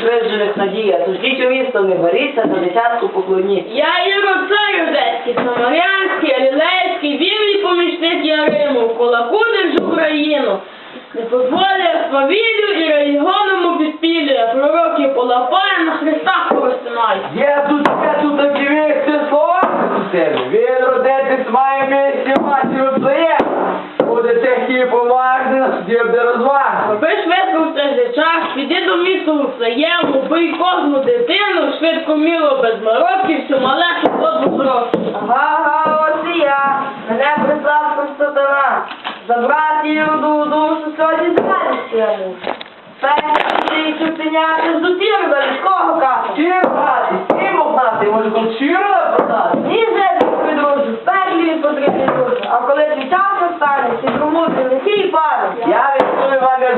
швиджених надія. Тож діть у місто не боріться, за десятку поклоніть. Я Ірод Одеський, Самарянський, Алілейський, вірний помічник Яриму, кулаку держу Україну. Не позволяє свавілю і релігійному підпіллю, пророків полапає на хрестах поростинаю. Є піди до місту у бий кожну дитину, швидко міло без мороків, що мале, що подву зросту. Ага, ось і я. Мене прислав Константина. Забрати юду душу сьогодні я мушу. Перший і чупеняти з утір за людського каса. Чим грати, чим обнати, може кончіра продати?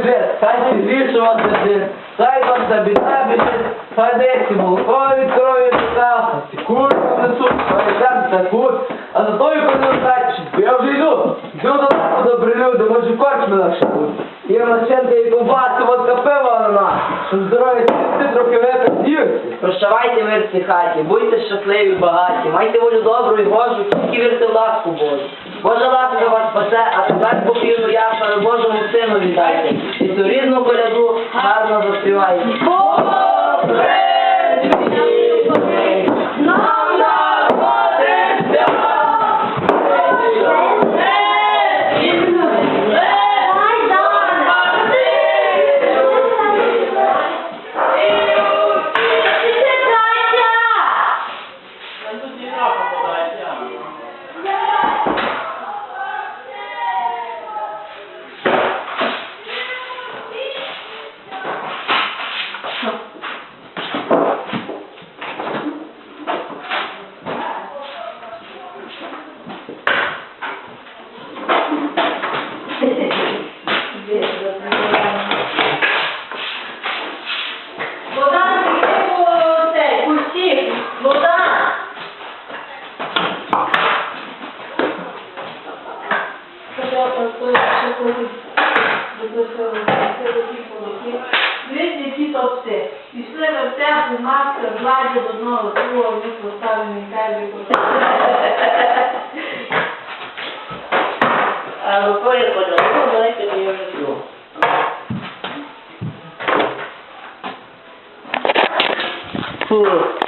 Відчую хай не звішувати хай вам за біда біжить, хай десі молоко від крові відкав, ці курки внесуть, хай там такуть, а за тою концентрацію, я вже йду, йду до нас, добрі люди, може корчми легше буде. Є машинка і ковбаси, водка пива на нас, щоб здоров'я сісти, трохи випити. Прощавайте мир в хаті, будьте щасливі і багаті, майте волю добру і Божу, тільки вірте в ласку Божу. Божа ласка вас спасе, а тепер покійну ясну Божому сину віддайте. like, Двісті ці топси. Пішли в аптеку, маска, гладять до одного, другого, них поставлений кайві. А рукою подали, ну, давайте я вже п'ю. Фу.